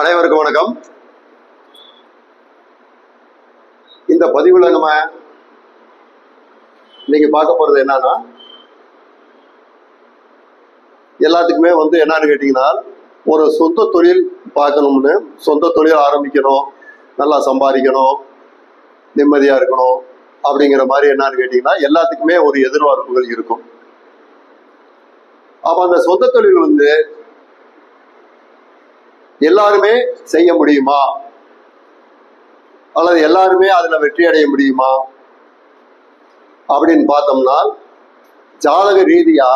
அனைவருக்கும் வணக்கம். இந்த பதிவுல நம்ம இன்னைக்கு பார்க்க போறது என்னன்னா எல்லாத்துக்குமே வந்து என்னன்னு கேட்டீங்கன்னா ஒரு சொந்த தொழில் பார்க்கணும்னு சொந்த தொழில் ஆரம்பிக்கணும் நல்லா சம்பாதிக்கணும் நிம்மதியா இருக்கணும் அப்படிங்கிற மாதிரி என்னன்னு கேட்டீங்கன்னா எல்லாத்துக்குமே ஒரு எதிர்பார்ப்புகள் இருக்கும். அப்ப அந்த சொந்த தொழில் வந்து எல்லாருமே செய்ய முடியுமா? அல்லது எல்லாருமே அதுல வெற்றி அடைய முடியுமா? அப்படின்னு பார்த்தோம்னா ஜாதக ரீதியா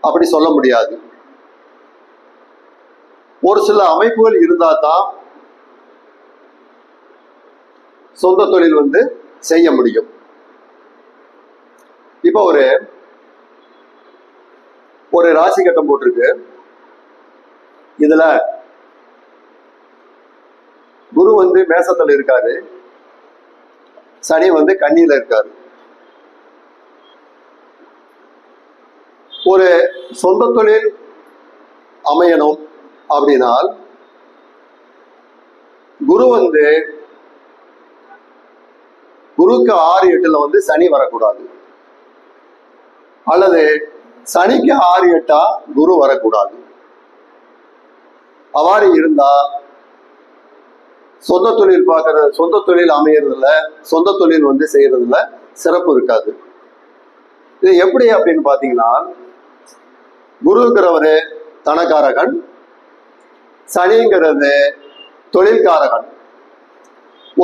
அப்படி சொல்ல முடியாது. ஒரு சில அமைப்புகள் இருந்தா தான் சொந்த தொழில் வந்து செய்ய முடியும். இப்போ ஒரு ஒரு ராசி கட்டம் போட்டிருக்கு. இதுல குரு வந்து மேசத்துல இருக்காரு. சனி வந்து கண்ணியில இருக்காரு. ஒரு சொந்த தொழில் அமையணும் அப்படின்னால் குரு வந்து குருக்கு ஆறு எட்டுல வந்து சனி வரக்கூடாது. அல்லது சனிக்கு ஆறு எட்டா குரு வரக்கூடாது. அவ்வாறு இருந்தா சொந்த தொழில் பார்க்கறது சொந்த தொழில் அமையறதில்ல சொந்த தொழில் வந்து செய்யறதுல சிறப்பு இருக்காது. இது எப்படி அப்படின்னு பார்த்தீங்கன்னா குருங்கிறவரு தனக்காரகன் சனிங்கிறது தொழில்காரகன்.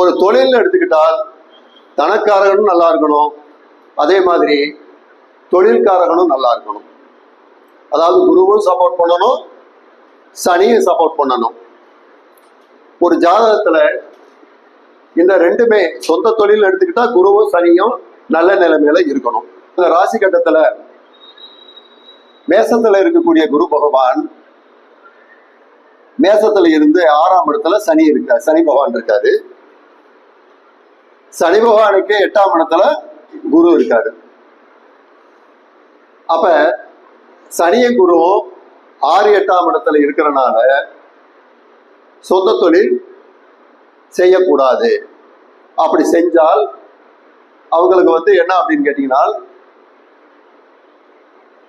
ஒரு தொழில் எடுத்துக்கிட்டால் தனக்காரகனும் நல்லா இருக்கணும். அதே மாதிரி தொழில்காரகனும் நல்லா இருக்கணும். அதாவது குருவும் சப்போர்ட் பண்ணணும் சனியும் சப்போர்ட் பண்ணணும். ஒரு ஜாதகத்துல இந்த ரெண்டுமே சொந்த தொழில் எடுத்துக்கிட்டா குருவும் சனியும் நல்ல நிலைமையில இருக்கணும். இந்த ராசி கட்டத்துல மேசத்துல இருக்கக்கூடிய குரு பகவான் மேசத்துல இருந்து ஆறாம் இடத்துல சனி இருக்காரு. சனி பகவான் இருக்காரு. சனி பகவானுக்கு எட்டாம் இடத்துல குரு இருக்காரு. அப்ப சனிய குருவும் ஆறு எட்டாம் இடத்துல இருக்கிறனால சொந்த தொழில் செய்யக்கூடாது. அப்படி செஞ்சால் அவங்களுக்கு வந்து என்ன அப்படின்னு கேட்டீங்கன்னா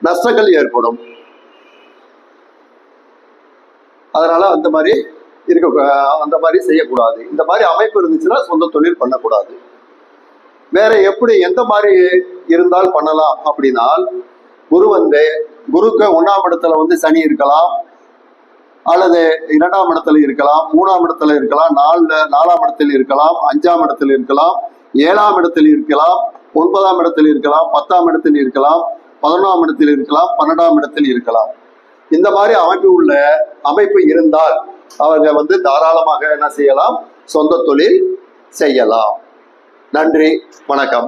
நஷ்டங்கள் ஏற்படும். அதனால அந்த மாதிரி இருக்க அந்த மாதிரி செய்யக்கூடாது. இந்த மாதிரி அமைப்பு இருந்துச்சுன்னா சொந்த தொழில் பண்ணக்கூடாது. வேற எப்படி எந்த மாதிரி இருந்தால் பண்ணலாம் அப்படின்னால் குரு வந்து குருக்கு ஒன்றாம் இடத்துல வந்து சனி இருக்கலாம் அல்லது இரண்டாம் இடத்துல இருக்கலாம் மூணாம் இடத்துல இருக்கலாம் நாலு நாலாம் இடத்தில் இருக்கலாம் அஞ்சாம் இடத்தில் இருக்கலாம் ஏழாம் இடத்தில் இருக்கலாம் ஒன்பதாம் இடத்தில் இருக்கலாம் பத்தாம் இடத்தில் இருக்கலாம் பதினொன்றாம் இடத்தில் இருக்கலாம் பன்னெண்டாம் இடத்தில் இருக்கலாம். இந்த மாதிரி அமைப்பு உள்ள அமைப்பு இருந்தால் அவங்க வந்து தாராளமாக என்ன செய்யலாம்? சொந்த தொழில் செய்யலாம். நன்றி வணக்கம்.